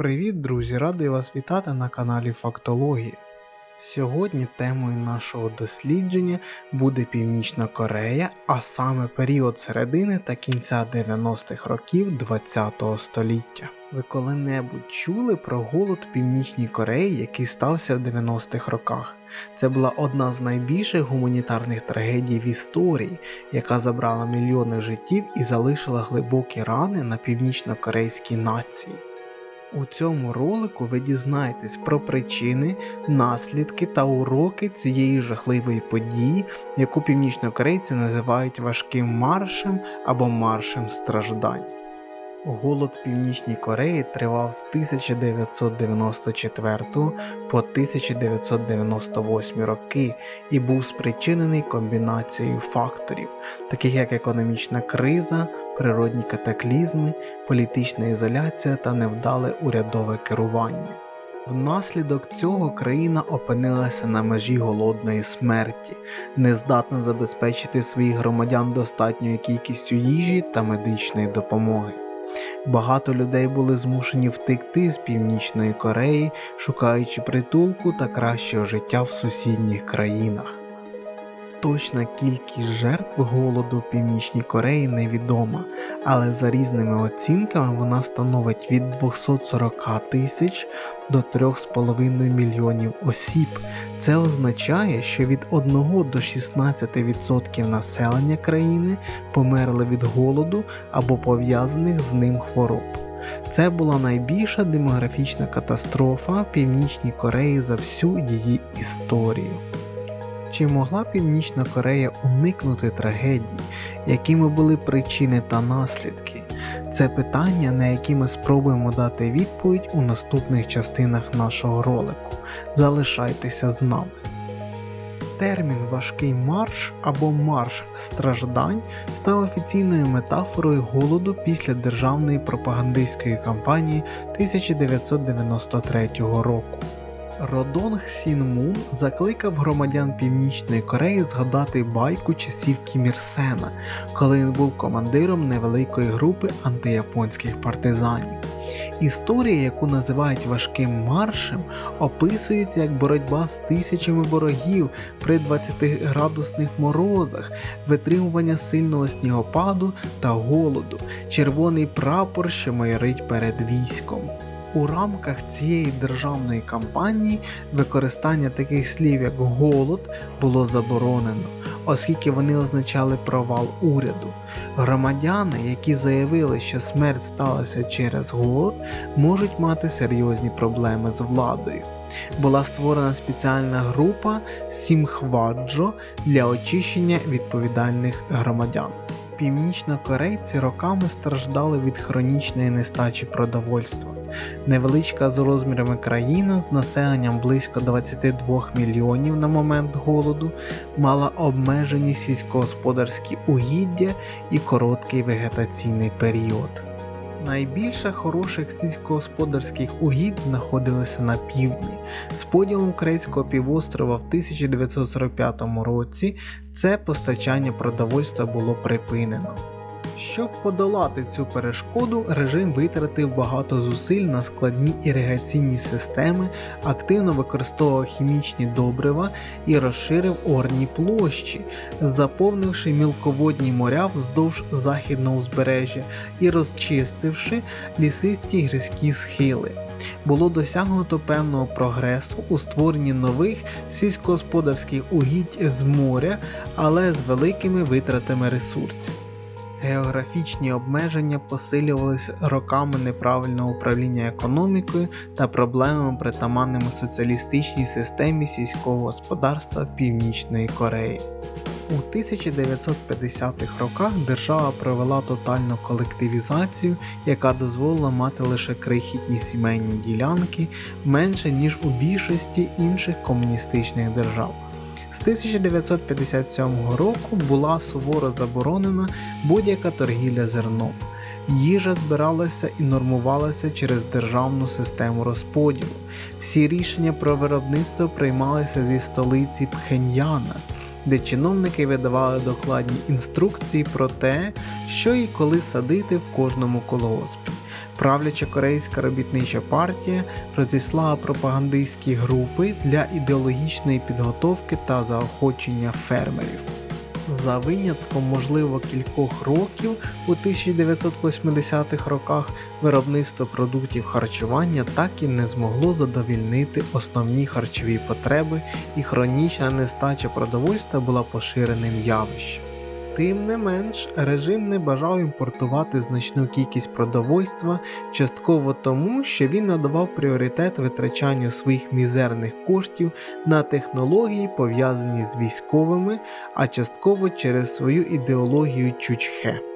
Привіт, друзі! Радий вас вітати на каналі Фактологія. Сьогодні темою нашого дослідження буде Північна Корея, а саме період середини та кінця 90-х років ХХ століття. Ви коли-небудь чули про голод Північній Кореї, який стався в 90-х роках? Це була одна з найбільших гуманітарних трагедій в історії, яка забрала мільйони життів і залишила глибокі рани на північно-корейській нації. У цьому ролику ви дізнаєтесь про причини, наслідки та уроки цієї жахливої події, яку північнокорейці називають важким маршем або маршем страждань. Голод Північній Кореї тривав з 1994 по 1998 роки і був спричинений комбінацією факторів, таких як економічна криза, природні катаклізми, політична ізоляція та невдале урядове керування. Внаслідок цього країна опинилася на межі голодної смерті, не здатна забезпечити своїх громадян достатньою кількістю їжі та медичної допомоги. Багато людей були змушені втекти з Північної Кореї, шукаючи притулку та кращого життя в сусідніх країнах. Точна кількість жертв голоду в Північній Кореї невідома, але за різними оцінками вона становить від 240 тисяч до 3,5 мільйонів осіб. Це означає, що від 1 до 16% населення країни померли від голоду або пов'язаних з ним хвороб. Це була найбільша демографічна катастрофа в Північній Кореї за всю її історію. Чи могла Північна Корея уникнути трагедій, якими були причини та наслідки? Це питання, на які ми спробуємо дати відповідь у наступних частинах нашого ролику. Залишайтеся з нами. Термін важкий марш або марш страждань став офіційною метафорою голоду після державної пропагандистської кампанії 1993 року. Родонг Сін Мун закликав громадян Північної Кореї згадати байку часів Кім Ір Сена, коли він був командиром невеликої групи антияпонських партизанів. Історія, яку називають важким маршем, описується як боротьба з тисячами ворогів при 20-градусних морозах, витримування сильного снігопаду та голоду, червоний прапор, що майорить перед військом. У рамках цієї державної кампанії використання таких слів як голод було заборонено, оскільки вони означали провал уряду. Громадяни, які заявили, що смерть сталася через голод, можуть мати серйозні проблеми з владою. Була створена спеціальна група Сімхваджо для очищення відповідальних громадян. Північнокорейці роками страждали від хронічної нестачі продовольства. Невеличка за розмірами країна з населенням близько 22 мільйонів на момент голоду мала обмежені сільськогосподарські угіддя і короткий вегетаційний період. Найбільше хороших сільськогосподарських угідь знаходилися на півдні. З поділом Крейського півострова в 1945 році це постачання продовольства було припинено. Щоб подолати цю перешкоду, режим витратив багато зусиль на складні іригаційні системи, активно використовував хімічні добрива і розширив орні площі, заповнивши мілководні моря вздовж західного узбережжя і розчистивши лісисті гірські схили. Було досягнуто певного прогресу у створенні нових сільськогосподарських угідь з моря, але з великими витратами ресурсів. Географічні обмеження посилювалися роками неправильного управління економікою та проблемами притаманними соціалістичній системі сільського господарства Північної Кореї. У 1950-х роках держава провела тотальну колективізацію, яка дозволила мати лише крихітні сімейні ділянки менше ніж у більшості інших комуністичних держав. З 1957 року була суворо заборонена будь-яка торгівля зерном. Їжа збиралася і нормувалася через державну систему розподілу. Всі рішення про виробництво приймалися зі столиці Пхеньяна, де чиновники видавали докладні інструкції про те, що і коли садити в кожному колгоспі. Правляча корейська робітнича партія розіслала пропагандистські групи для ідеологічної підготовки та заохочення фермерів. За винятком, можливо, кількох років у 1980-х роках виробництво продуктів харчування так і не змогло задовільнити основні харчові потреби, і хронічна нестача продовольства була поширеним явищем. Тим не менш, режим не бажав імпортувати значну кількість продовольства частково тому, що він надавав пріоритет витрачанню своїх мізерних коштів на технології, пов'язані з військовими, а частково через свою ідеологію Чучхе.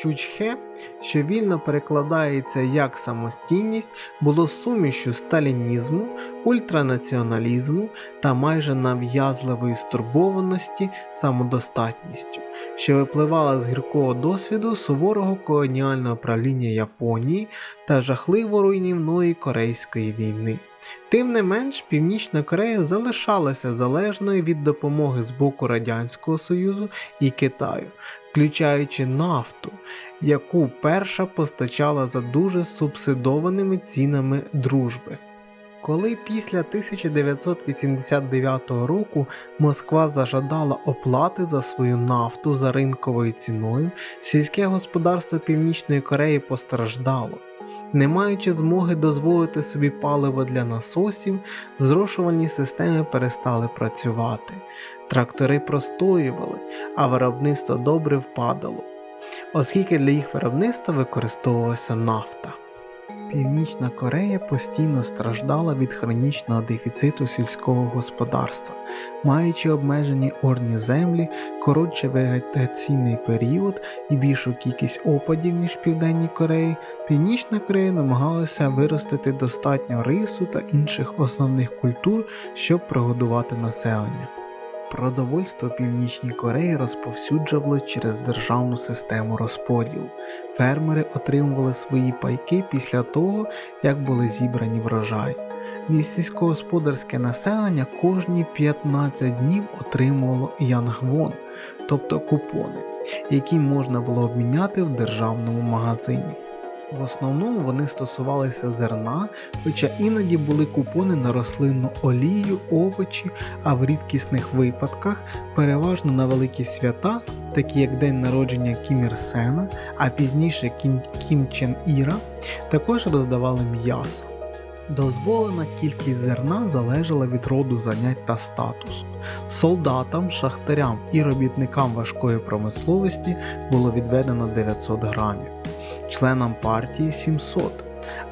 Чучхе, що вільно перекладається як самостійність, було сумішю сталінізму, ультранаціоналізму та майже нав'язливої стурбованості самодостатністю, що випливала з гіркого досвіду суворого колоніального правління Японії та жахливо руйнівної Корейської війни. Тим не менш, Північна Корея залишалася залежною від допомоги з боку Радянського Союзу і Китаю, включаючи нафту, яку перша постачала за дуже субсидованими цінами дружби. Коли після 1989 року Москва зажадала оплати за свою нафту за ринковою ціною, сільське господарство Північної Кореї постраждало. Не маючи змоги дозволити собі паливо для насосів, зрошувальні системи перестали працювати, трактори простоювали, а виробництво добре впадало, оскільки для їх виробництва використовувалася нафта. Північна Корея постійно страждала від хронічного дефіциту сільського господарства, маючи обмежені орні землі, коротший вегетаційний період і більшу кількість опадів, ніж в Південній Кореї, Північна Корея намагалася виростити достатньо рису та інших основних культур, щоб прогодувати населення. Продовольство Північній Кореї розповсюджували через державну систему розподілу. Фермери отримували свої пайки після того, як були зібрані врожаї. Сільськогосподарське населення кожні 15 днів отримувало янгвон, тобто купони, які можна було обміняти в державному магазині. В основному вони стосувалися зерна, хоча іноді були купони на рослинну олію, овочі, а в рідкісних випадках, переважно на великі свята, такі як День народження Кім Ір Сена, а пізніше Кім, Кім Чен Іра, також роздавали м'ясо. Дозволена кількість зерна залежала від роду занять та статусу. Солдатам, шахтарям і робітникам важкої промисловості було відведено 900 грамів членам партії 700,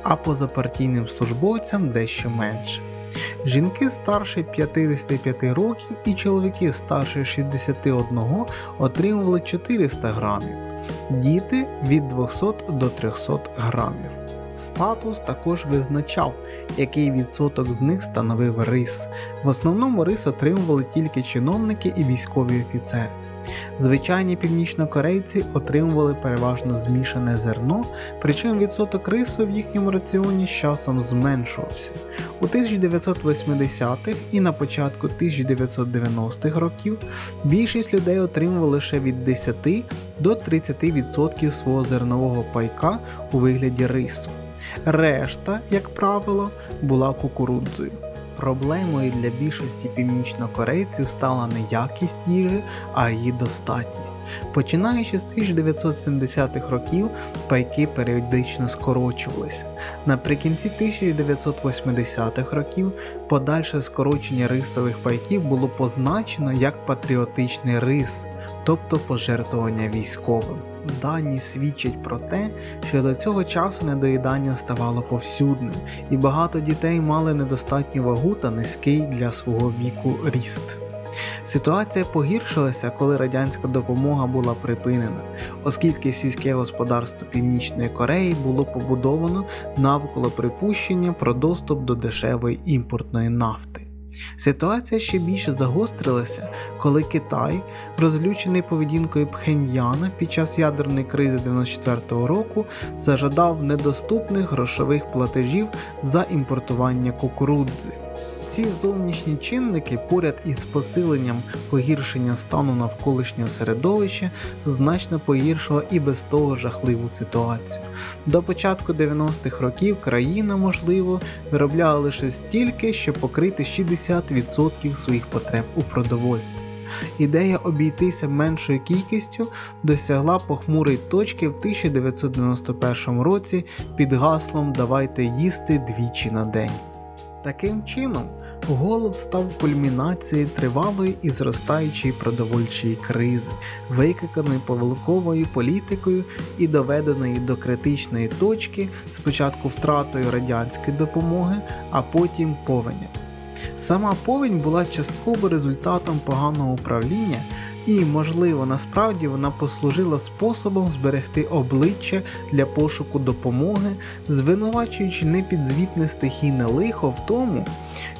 а позапартійним службовцям дещо менше. Жінки старше 55 років і чоловіки старше 61 отримували 400 грамів, діти від 200 до 300 грамів. Статус також визначав, який відсоток з них становив рис. В основному рис отримували тільки чиновники і військові офіцери. Звичайні північнокорейці отримували переважно змішане зерно, причому відсоток рису в їхньому раціоні з часом зменшувався. У 1980-х і на початку 1990-х років більшість людей отримували лише від 10 до 30% свого зернового пайка у вигляді рису. Решта, як правило, була кукурудзою. Проблемою для більшості північнокорейців стала не якість їжі, а її достатність. Починаючи з 1970-х років, пайки періодично скорочувалися. Наприкінці 1980-х років подальше скорочення рисових пайків було позначено як патріотичний рис, тобто пожертвування військовим. Дані свідчать про те, що до цього часу недоїдання ставало повсюдним, і багато дітей мали недостатню вагу та низький для свого віку ріст. Ситуація погіршилася, коли радянська допомога була припинена, оскільки сільське господарство Північної Кореї було побудовано навколо припущення про доступ до дешевої імпортної нафти. Ситуація ще більше загострилася, коли Китай, розлючений поведінкою Пхеньяна під час ядерної кризи 94-го року, зажадав недоступних грошових платежів за імпортування кукурудзи. Ці зовнішні чинники поряд із посиленням погіршення стану навколишнього середовища значно погіршила і без того жахливу ситуацію. До початку 90-х років країна, можливо, виробляла лише стільки, щоб покрити 60% своїх потреб у продовольстві. Ідея обійтися меншою кількістю досягла похмурої точки в 1991 році під гаслом Давайте їсти двічі на день. Таким чином, голод став кульмінацією тривалої і зростаючої продовольчої кризи, викликаної повеликовою політикою і доведеної до критичної точки спочатку втратою радянської допомоги, а потім повенем. Сама повінь була частково результатом поганого управління, і, можливо, насправді вона послужила способом зберегти обличчя для пошуку допомоги, звинувачуючи непідзвітне стихійне лихо в тому,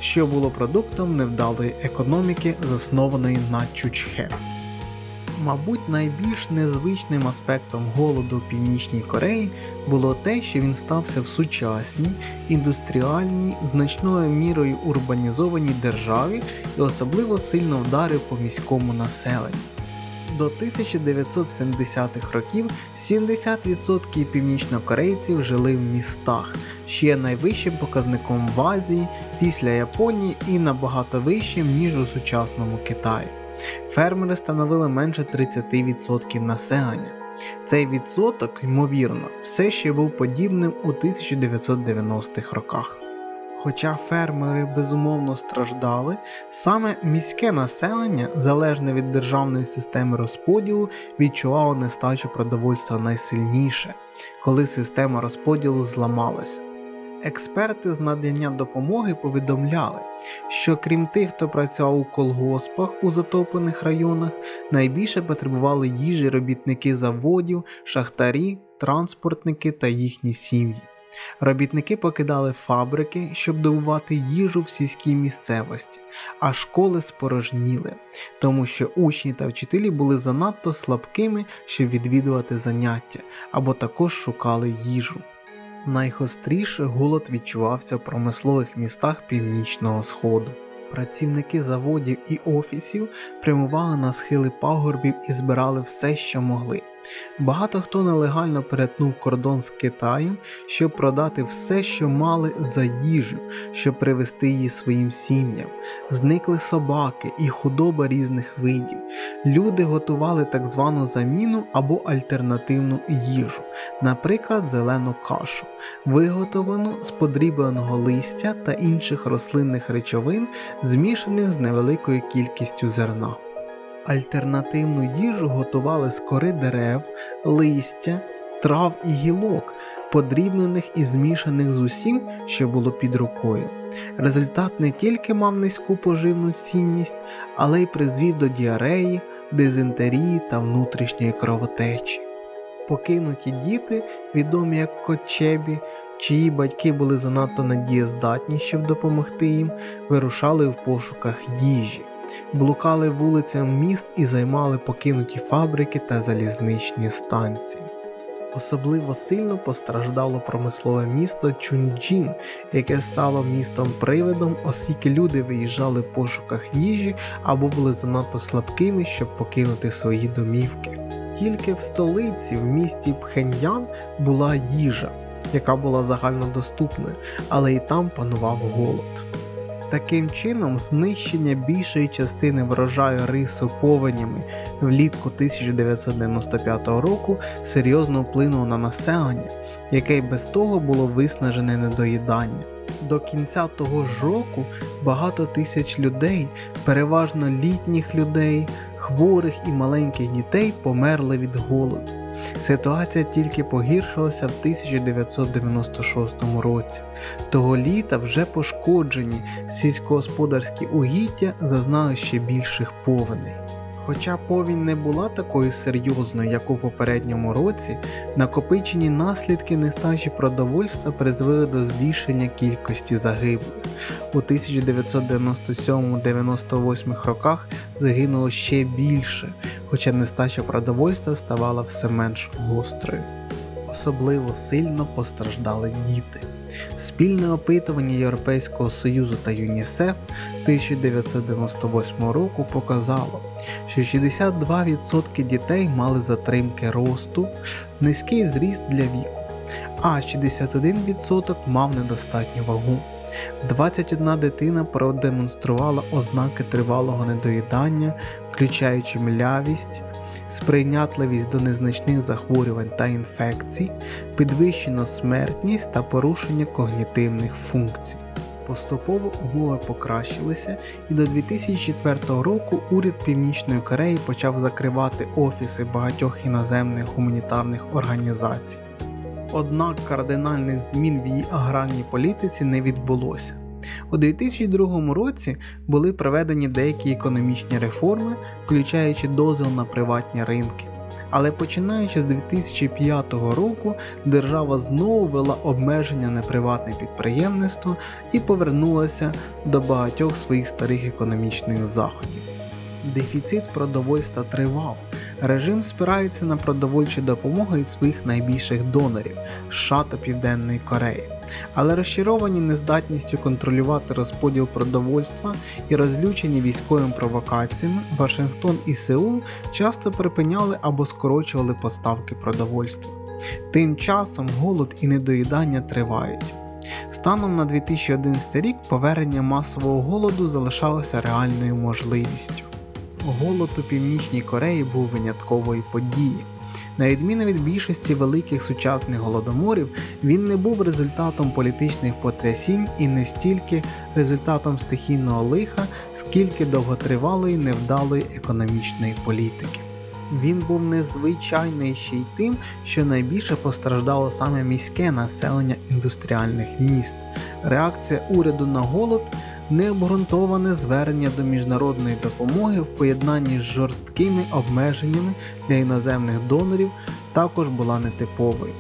що було продуктом невдалої економіки, заснованої на чучхе. Мабуть, найбільш незвичним аспектом голоду Північній Кореї було те, що він стався в сучасній, індустріальній, значною мірою урбанізованій державі і особливо сильно вдарив по міському населенню. До 1970-х років 70% північнокорейців жили в містах, що є найвищим показником в Азії після Японії і набагато вищим, ніж у сучасному Китаї. Фермери становили менше 30% населення. Цей відсоток, ймовірно, все ще був подібним у 1990-х роках. Хоча фермери безумовно страждали, саме міське населення, залежне від державної системи розподілу, відчувало нестачу продовольства найсильніше, коли система розподілу зламалася. Експерти з надання допомоги повідомляли, що крім тих, хто працював у колгоспах у затоплених районах, найбільше потребували їжі робітники заводів, шахтарі, транспортники та їхні сім'ї. Робітники покидали фабрики, щоб добувати їжу в сільській місцевості, а школи спорожніли, тому що учні та вчителі були занадто слабкими, щоб відвідувати заняття, або також шукали їжу. Найгостріше голод відчувався в промислових містах Північного Сходу. Працівники заводів і офісів прямували на схили пагорбів і збирали все, що могли. Багато хто нелегально перетнув кордон з Китаєм, щоб продати все, що мали за їжу, щоб привезти її своїм сім'ям. Зникли собаки і худоба різних видів. Люди готували так звану заміну або альтернативну їжу, наприклад, зелену кашу, виготовлену з подрібленого листя та інших рослинних речовин, змішаних з невеликою кількістю зерна. Альтернативну їжу готували з кори дерев, листя, трав і гілок, подрібнених і змішаних з усім, що було під рукою. Результат не тільки мав низьку поживну цінність, але й призвів до діареї, дизентерії та внутрішньої кровотечі. Покинуті діти, відомі як кочебі, чиї батьки були занадто надієздатні, щоб допомогти їм, вирушали в пошуках їжі блукали вулицями міст і займали покинуті фабрики та залізничні станції. Особливо сильно постраждало промислове місто Чунджін, яке стало містом привидом, оскільки люди виїжджали в пошуках їжі або були занадто слабкими, щоб покинути свої домівки. Тільки в столиці, в місті Пхеньян, була їжа, яка була загальнодоступною, але і там панував голод. Таким чином, знищення більшої частини врожаю рису повенями влітку 1995 року серйозно вплинуло на населення, яке й без того було виснажене недоїдання. До кінця того ж року багато тисяч людей, переважно літніх людей, хворих і маленьких дітей померли від голоду. Ситуація тільки погіршилася в 1996 році. Того літа вже пошкоджені сільськогосподарські угіддя зазнали ще більших повеней. Хоча повінь не була такою серйозною, як у попередньому році, накопичені наслідки нестачі продовольства призвели до збільшення кількості загиблих. У 1997-98 роках загинуло ще більше, хоча нестача продовольства ставала все менш гострою. Особливо сильно постраждали діти. Спільне опитування Європейського Союзу та ЮНІСЕФ 1998 року показало, що 62% дітей мали затримки росту, низький зріст для віку, а 61% мав недостатню вагу. 21 дитина продемонструвала ознаки тривалого недоїдання, включаючи млявість, сприйнятливість до незначних захворювань та інфекцій, підвищену смертність та порушення когнітивних функцій. Поступово умови покращилися, і до 2004 року уряд Північної Кореї почав закривати офіси багатьох іноземних гуманітарних організацій. Однак кардинальних змін в її аграрній політиці не відбулося. У 2002 році були проведені деякі економічні реформи, включаючи дозвіл на приватні ринки. Але починаючи з 2005 року держава знову ввела обмеження на приватне підприємництво і повернулася до багатьох своїх старих економічних заходів. Дефіцит продовольства тривав. Режим спирається на продовольчу допомогу від своїх найбільших донорів США та Південної Кореї. Але розчаровані нездатністю контролювати розподіл продовольства і розлючені військовими провокаціями, Вашингтон і Сеул часто припиняли або скорочували поставки продовольства. Тим часом голод і недоїдання тривають. Станом на 2011 рік повернення масового голоду залишалося реальною можливістю. Голод у Північній Кореї був винятковою подією. На відміну від більшості великих сучасних голодоморів, він не був результатом політичних потрясінь і не стільки результатом стихійного лиха, скільки довготривалої невдалої економічної політики. Він був незвичайний ще й тим, що найбільше постраждало саме міське населення індустріальних міст. Реакція уряду на голод необґрунтоване звернення до міжнародної допомоги в поєднанні з жорсткими обмеженнями для іноземних донорів також була нетиповою.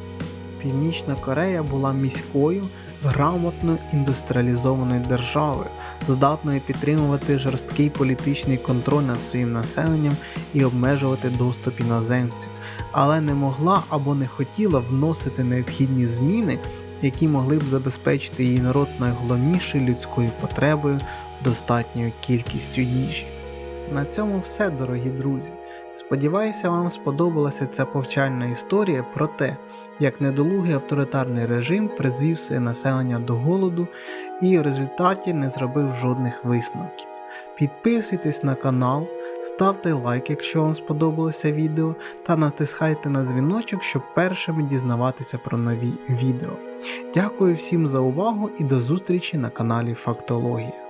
Північна Корея була міською, грамотно індустріалізованою державою, здатною підтримувати жорсткий політичний контроль над своїм населенням і обмежувати доступ іноземців, але не могла або не хотіла вносити необхідні зміни, які могли б забезпечити її народ найголовнішою людською потребою достатньою кількістю їжі. На цьому все, дорогі друзі. Сподіваюся, вам сподобалася ця повчальна історія про те, як недолугий авторитарний режим призвів своє населення до голоду і в результаті не зробив жодних висновків. Підписуйтесь на канал, ставте лайк, якщо вам сподобалося відео, та натискайте на дзвіночок, щоб першими дізнаватися про нові відео. Дякую всім за увагу і до зустрічі на каналі Фактологія.